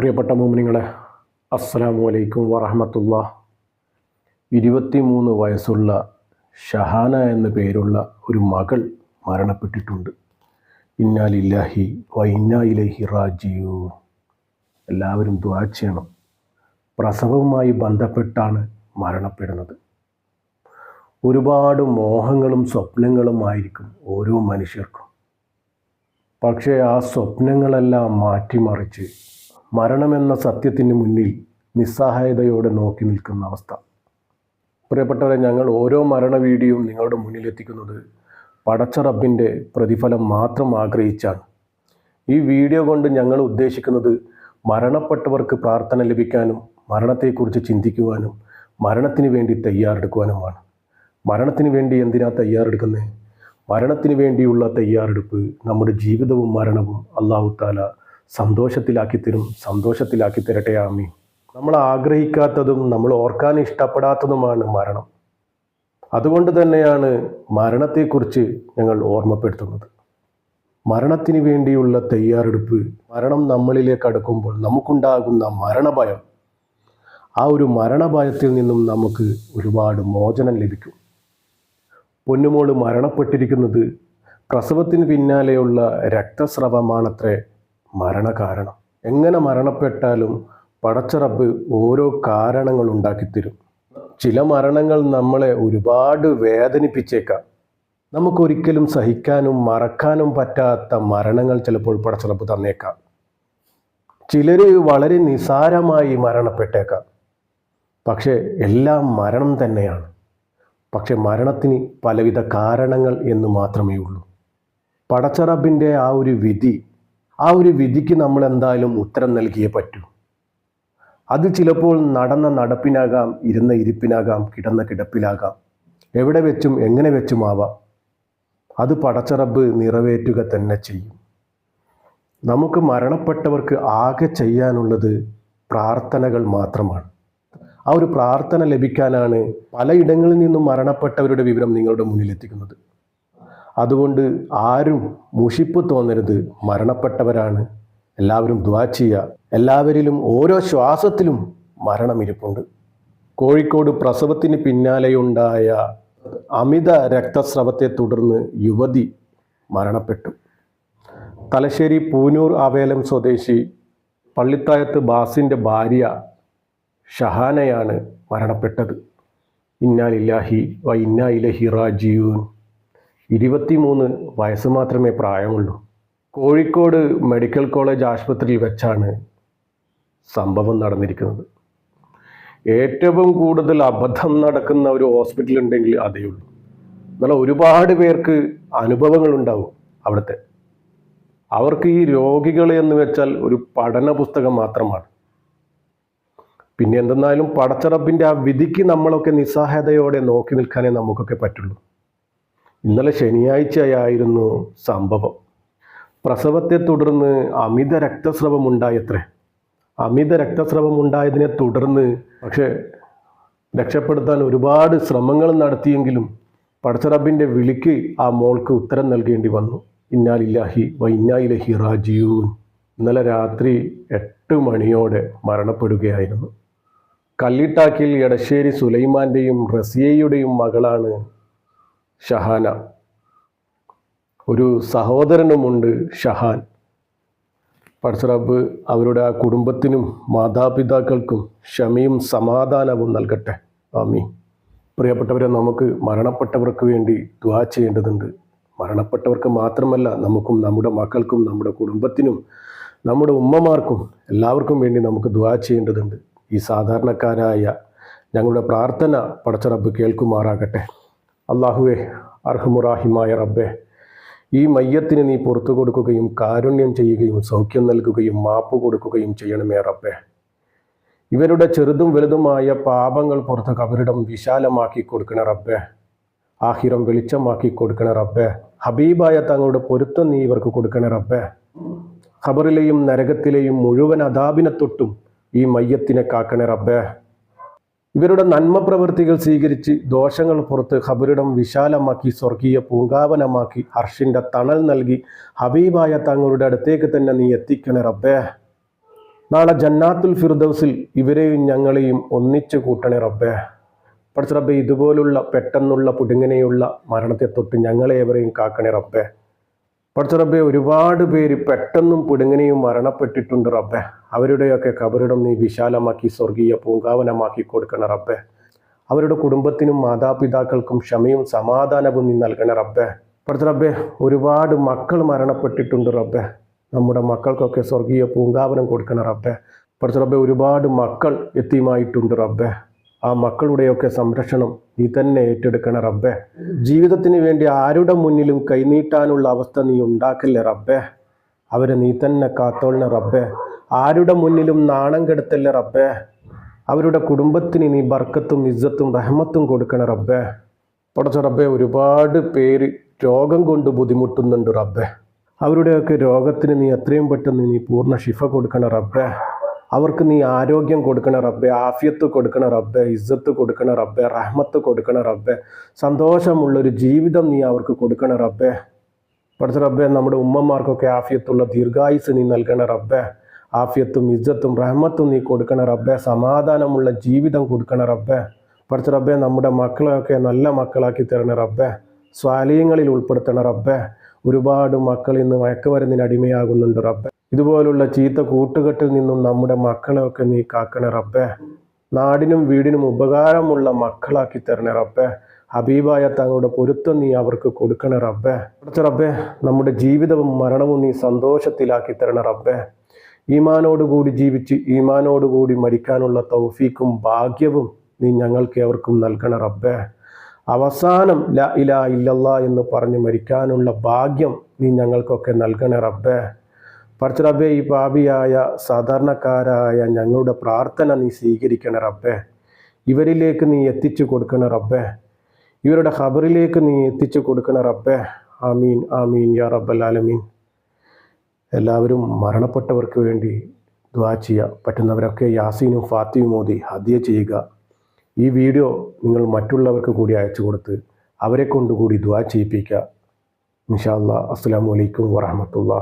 പ്രിയപ്പെട്ട മോമിനിങ്ങളെ അസ്സലാമു അലൈക്കും വറഹമത്തുള്ള ഇരുപത്തിമൂന്ന് വയസ്സുള്ള ഷഹാന എന്ന പേരുള്ള ഒരു മകൾ മരണപ്പെട്ടിട്ടുണ്ട്. ഇന്നാലില്ലാഹി വൈന്നായിലഹി റാജിയൂ എല്ലാവരും ദ്വാ ചെയ്യണം. പ്രസവവുമായി ബന്ധപ്പെട്ടാണ് മരണപ്പെടുന്നത്. ഒരുപാട് മോഹങ്ങളും സ്വപ്നങ്ങളുമായിരിക്കും ഓരോ മനുഷ്യർക്കും. പക്ഷേ ആ സ്വപ്നങ്ങളെല്ലാം മാറ്റിമറിച്ച് മരണമെന്ന സത്യത്തിന് മുന്നിൽ നിസ്സഹായതയോടെ നോക്കി നിൽക്കുന്ന അവസ്ഥ. പ്രിയപ്പെട്ടവരെ ഞങ്ങൾ ഓരോ മരണ വീഡിയോയും നിങ്ങളുടെ മുന്നിലെത്തിക്കുന്നത് പടച്ച റബ്ബിന്റെ പ്രതിഫലം മാത്രം ആഗ്രഹിച്ചാണ്. ഈ വീഡിയോ കൊണ്ട് ഞങ്ങൾ ഉദ്ദേശിക്കുന്നത് മരണപ്പെട്ടവർക്ക് പ്രാർത്ഥന ലഭിക്കാനും മരണത്തെക്കുറിച്ച് ചിന്തിക്കുവാനും മരണത്തിന് വേണ്ടി തയ്യാറെടുക്കുവാനുമാണ്. മരണത്തിന് വേണ്ടി എന്തിനാ തയ്യാറെടുക്കുന്നത് മരണത്തിന് വേണ്ടിയുള്ള തയ്യാറെടുപ്പ് നമ്മുടെ ജീവിതവും മരണവും അള്ളാഹു താല സന്തോഷത്തിലാക്കി തരും സന്തോഷത്തിലാക്കി തരട്ടെ ആമി നമ്മൾ ആഗ്രഹിക്കാത്തതും നമ്മൾ ഓർക്കാൻ ഇഷ്ടപ്പെടാത്തതുമാണ് മരണം. അതുകൊണ്ട് തന്നെയാണ് മരണത്തെക്കുറിച്ച് ഞങ്ങൾ ഓർമ്മപ്പെടുത്തുന്നത്. മരണത്തിന് വേണ്ടിയുള്ള തയ്യാറെടുപ്പ് മരണം നമ്മളിലേക്ക് അടുക്കുമ്പോൾ നമുക്കുണ്ടാകുന്ന മരണഭയം. ആ ഒരു മരണഭയത്തിൽ നിന്നും നമുക്ക് ഒരുപാട് മോചനം ലഭിക്കും. പൊന്നുമോൾ മരണപ്പെട്ടിരിക്കുന്നത് പ്രസവത്തിന് പിന്നാലെയുള്ള രക്തസ്രവമാണത്രേ മരണകാരണം. എങ്ങനെ മരണപ്പെട്ടാലും പടച്ചറപ്പ് ഓരോ കാരണങ്ങൾ ഉണ്ടാക്കിത്തരും. ചില മരണങ്ങൾ നമ്മളെ ഒരുപാട് വേദനിപ്പിച്ചേക്കാം. നമുക്കൊരിക്കലും സഹിക്കാനും മറക്കാനും പറ്റാത്ത മരണങ്ങൾ ചിലപ്പോൾ പടച്ചറപ്പ് തന്നേക്കാം. ചിലർ വളരെ നിസാരമായി മരണപ്പെട്ടേക്കാം. പക്ഷേ എല്ലാം മരണം തന്നെയാണ്. പക്ഷെ മരണത്തിന് പലവിധ കാരണങ്ങൾ എന്ന് മാത്രമേ ഉള്ളൂ. പടച്ചറബിന്റെ ആ ഒരു വിധി ആ ഒരു വിധിക്ക് നമ്മൾ എന്തായാലും ഉത്തരം നൽകിയേ പറ്റൂ. അത് ചിലപ്പോൾ നടന്ന നടപ്പിനാകാം ഇരുന്ന ഇരിപ്പിനാകാം കിടന്ന കിടപ്പിലാകാം. എവിടെ വെച്ചും എങ്ങനെ വെച്ചും വെച്ചുമാവാം. അത് പടച്ചറബ് നിറവേറ്റുക തന്നെ ചെയ്യും. നമുക്ക് മരണപ്പെട്ടവർക്ക് ആകെ ചെയ്യാനുള്ളത് പ്രാർത്ഥനകൾ മാത്രമാണ്. ആ ഒരു പ്രാർത്ഥന ലഭിക്കാനാണ് പലയിടങ്ങളിൽ നിന്നും മരണപ്പെട്ടവരുടെ വിവരം നിങ്ങളുടെ മുന്നിൽ എത്തിക്കുന്നത് അതുകൊണ്ട് ആരും മുഷിപ്പ് തോന്നരുത്. മരണപ്പെട്ടവരാണ്. എല്ലാവരും ദ്വാ ചെയ്യുക എല്ലാവരിലും ഓരോ ശ്വാസത്തിലും മരണമിരിപ്പുണ്ട്. കോഴിക്കോട് പ്രസവത്തിന് പിന്നാലെയുണ്ടായ അമിത രക്തസ്രവത്തെ തുടർന്ന് യുവതി മരണപ്പെട്ടു. തലശ്ശേരി പൂനൂർ ആവേലം സ്വദേശി പള്ളിത്തായത്ത് ബാസിന്റെ ഭാര്യ ഷഹാനയാണ് മരണപ്പെട്ടത്. ഇന്നാലില്ലാഹി വ ഇന്നാ ഇലഹി ഇരുപത്തിമൂന്ന് വയസ്സ് മാത്രമേ പ്രായമുള്ളൂ. കോഴിക്കോട് മെഡിക്കൽ കോളേജ് ആശുപത്രിയിൽ വെച്ചാണ് സംഭവം നടന്നിരിക്കുന്നത്. ഏറ്റവും കൂടുതൽ അബദ്ധം നടക്കുന്ന ഒരു ഹോസ്പിറ്റൽ ഉണ്ടെങ്കിൽ അതേ ഉള്ളൂ. എന്നാൽ ഒരുപാട് പേർക്ക് അനുഭവങ്ങൾ ഉണ്ടാവും അവിടുത്തെ. അവർക്ക് ഈ രോഗികൾ എന്ന് വെച്ചാൽ ഒരു പഠന പുസ്തകം മാത്രമാണ്. പിന്നെ എന്തെന്നാലും പടച്ചറപ്പിന്റെ ആ വിധിക്ക് നമ്മളൊക്കെ നിസ്സഹായതയോടെ നോക്കി നിൽക്കാനേ നമുക്കൊക്കെ പറ്റുള്ളൂ. ഇന്നലെ ശനിയാഴ്ചയായിരുന്നു സംഭവം. പ്രസവത്തെ തുടർന്ന് അമിത രക്തസ്രവം ഉണ്ടായത്രേ. അമിത രക്തസ്രവം ഉണ്ടായതിനെ തുടർന്ന് പക്ഷേ രക്ഷപ്പെടുത്താൻ ഒരുപാട് ശ്രമങ്ങൾ നടത്തിയെങ്കിലും പടച്ചറബിന്റെ വിളിക്ക് ആ മോൾക്ക് ഉത്തരം നൽകേണ്ടി വന്നു. ഇന്നാലില്ലാഹി വൈന്നായിലഹി റാജീവൻ ഇന്നലെ രാത്രി എട്ട് മണിയോടെ മരണപ്പെടുകയായിരുന്നു. കല്ലിട്ടാക്കിൽ എടശ്ശേരി സുലൈമാന്റെയും റസിയയുടെയും മകളാണ് ഷഹാന. ഒരു സഹോദരനുമുണ്ട് ഷഹാൻ. പർസറബ് അവരുടെ ആ കുടുംബത്തിനും മാതാപിതാക്കൾക്കും ക്ഷമയും സമാധാനവും നൽകട്ടെ. ആമീൻ. പ്രിയപ്പെട്ടവരെ നമുക്ക് മരണപ്പെട്ടവർക്ക് വേണ്ടി ദ്വാ ചെയ്യേണ്ടതുണ്ട്. മരണപ്പെട്ടവർക്ക് മാത്രമല്ല നമുക്കും നമ്മുടെ മക്കൾക്കും നമ്മുടെ കുടുംബത്തിനും നമ്മുടെ ഉമ്മമാർക്കും എല്ലാവർക്കും വേണ്ടി നമുക്ക് ദ്വാ ചെയ്യേണ്ടതുണ്ട്. ഈ സാധാരണക്കാരായ ഞങ്ങളുടെ പ്രാർത്ഥന പടച്ചറബ് കേൾക്കുമാറാകട്ടെ. അള്ളാഹുവെ അർഹമുറാഹിമായ റബ്ബെ ഈ മയ്യത്തിന് നീ പുറത്തു കൊടുക്കുകയും കാരുണ്യം ചെയ്യുകയും സൗഖ്യം നൽകുകയും മാപ്പ് കൊടുക്കുകയും ചെയ്യണമേ റബ്ബെ. ഇവരുടെ ചെറുതും വലുതുമായ പാപങ്ങൾ പുറത്ത് കവരിടം വിശാലമാക്കി കൊടുക്കണ റബ്ബെ. ആഹിരം വെളിച്ചമാക്കി കൊടുക്കണ റബ്ബെ. ഹബീബായ തങ്ങളുടെ പൊരുത്തം നീ ഇവർക്ക് കൊടുക്കണ റബ്ബെ. ഖബറിലെയും നരകത്തിലെയും മുഴുവൻ അതാപിനെ തൊട്ടും ഈ മയ്യത്തിനെ കാക്കണ റബ്ബെ. ഇവരുടെ നന്മ പ്രവൃത്തികൾ സ്വീകരിച്ച് ദോഷങ്ങൾ പുറത്ത് ഖബറിടം വിശാലമാക്കി സ്വർഗീയ പൂങ്കാവനമാക്കി ഹർഷിന്റെ തണൽ നൽകി ഹബീബായ തങ്ങളുടെ അടുത്തേക്ക് തന്നെ നീ എത്തിക്കണേ റബ്ബേ. നാളെ ജന്നാത്തുൽ ഫിർദൌസിൽ ഇവരെയും ഞങ്ങളെയും ഒന്നിച്ചു കൂട്ടണേ റബ്ബേ. പഠിച്ച റബ്ബെ ഇതുപോലുള്ള പെട്ടെന്നുള്ള പുടുങ്ങനെയുള്ള മരണത്തെ തൊട്ട് ഞങ്ങളെ എവരെയും കാക്കണേ റബ്ബേ. പഠിച്ച റബ്ബെ ഒരുപാട് പേര് പെട്ടെന്നും പുടുങ്ങനെയും മരണപ്പെട്ടിട്ടുണ്ട് റബ്ബെ. അവരുടെയൊക്കെ കബറിടം നീ വിശാലമാക്കി സ്വർഗീയ പൂങ്കാവനമാക്കി കൊടുക്കണ റബ്ബെ. അവരുടെ കുടുംബത്തിനും മാതാപിതാക്കൾക്കും ക്ഷമയും സമാധാനവും നീ നൽകണ റബ്ബെ. പഠിച്ച റബ്ബെ ഒരുപാട് മക്കൾ മരണപ്പെട്ടിട്ടുണ്ട് റബ്ബെ. നമ്മുടെ മക്കൾക്കൊക്കെ സ്വർഗീയ പൂങ്കാവനം കൊടുക്കണ റബ്ബെ. പഠിച്ച റബ്ബെ ഒരുപാട് മക്കൾ എത്തിയുമായിട്ടുണ്ട് റബ്ബെ. ആ മക്കളുടെയൊക്കെ സംരക്ഷണം നീ തന്നെ ഏറ്റെടുക്കണ റബ്ബെ. ജീവിതത്തിന് വേണ്ടി ആരുടെ മുന്നിലും കൈനീട്ടാനുള്ള അവസ്ഥ നീ ഉണ്ടാക്കില്ലേ റബ്ബെ. അവരെ നീ തന്നെ കാത്തോളണ റബ്ബെ. ആരുടെ മുന്നിലും നാണം കെടുത്തല്ലേ റബ്ബെ. അവരുടെ കുടുംബത്തിന് നീ ബർക്കത്തും ഇജ്ജത്തും റഹ്മത്തും കൊടുക്കണ റബ്ബെ. പടച്ച റബ്ബെ ഒരുപാട് പേര് രോഗം കൊണ്ട് ബുദ്ധിമുട്ടുന്നുണ്ട് റബ്ബെ. അവരുടെയൊക്കെ രോഗത്തിന് നീ എത്രയും പെട്ടെന്ന് നീ പൂർണ ശിഫ കൊടുക്കണ റബ്ബെ. അവർക്ക് നീ ആരോഗ്യം കൊടുക്കണ റബ്ബെ ആഫിയത്ത് കൊടുക്കണ റബ്ബെ ഇസ്സത്ത് കൊടുക്കണ റബ്ബെ റഹ്മത്ത് കൊടുക്കണ റബ്ബെ സന്തോഷമുള്ളൊരു ജീവിതം നീ അവർക്ക് കൊടുക്കണ റബ്ബെ. പഠിച്ച റബ്ബെ നമ്മുടെ ഉമ്മമാർക്കൊക്കെ ആഫിയത്തുള്ള ദീർഘായുസ് നീ നൽകണ റബ്ബെ. ആഫിയത്തും ഇജ്ജത്തും റഹ്മത്തും നീ കൊടുക്കണ റബ്ബെ. സമാധാനമുള്ള ജീവിതം കൊടുക്കണ റബ്ബെ. പഠിച്ച റബ്ബെ നമ്മുടെ മക്കളെയൊക്കെ നല്ല മക്കളാക്കി തരണ റബ്ബെ. സ്വാലയങ്ങളിൽ ഉൾപ്പെടുത്തണ റബ്ബെ. ഒരുപാട് മക്കൾ ഇന്ന് മയക്കുമരുന്നിന് അടിമയാകുന്നുണ്ട് റബ്ബെ. ഇതുപോലുള്ള ചീത്ത കൂട്ടുകെട്ടിൽ നിന്നും നമ്മുടെ മക്കളെയൊക്കെ നീ കാക്കണേ റബ്ബേ. നാടിനും വീടിനും ഉപകാരമുള്ള മക്കളാക്കി തരണേ റബ്ബേ. ഹബീബായ തങ്ങളുടെ പൊരുത്തം നീ അവർക്ക് കൊടുക്കണേ റബ്ബേ. കുറച്ച് റബ്ബേ നമ്മുടെ ജീവിതവും മരണവും നീ സന്തോഷത്തിലാക്കി തരണ റബ്ബെ. ഈമാനോടുകൂടി ജീവിച്ച് ഈമാനോടുകൂടി മരിക്കാനുള്ള തൗഫീക്കും ഭാഗ്യവും നീ ഞങ്ങൾക്ക് എവർക്കും നൽകണ റബ്ബെ. അവസാനം ല ഇല ഇല്ലല്ല എന്ന് പറഞ്ഞ് മരിക്കാനുള്ള ഭാഗ്യം നീ ഞങ്ങൾക്കൊക്കെ നൽകണേ റബ്ബെ. പഠിച്ച റബ്ബെ ഈ പാപിയായ സാധാരണക്കാരായ ഞങ്ങളുടെ പ്രാർത്ഥന നീ സ്വീകരിക്കണ റബ്ബെ. ഇവരിലേക്ക് നീ എത്തിച്ചു കൊടുക്കണ റബ്ബെ. ഇവരുടെ ഖബറിലേക്ക് നീ എത്തിച്ചു കൊടുക്കണ റബ്ബെ. ആമീൻ ആമീൻ യാ റബ്ബലാലമീൻ എല്ലാവരും മരണപ്പെട്ടവർക്ക് വേണ്ടി ദ്വാ ചെയ്യുക പറ്റുന്നവരൊക്കെ യാസീനും ഫാത്തിയും മോദി ഹദ്യ ചെയ്യുക. ഈ വീഡിയോ നിങ്ങൾ മറ്റുള്ളവർക്ക് കൂടി അയച്ചു കൊടുത്ത് അവരെ കൊണ്ടുകൂടി ദ്വാ ചെയ്യിപ്പിക്കുക. ഇൻഷാ അസ്സാം വലൈക്കും വറഹമത്തുള്ള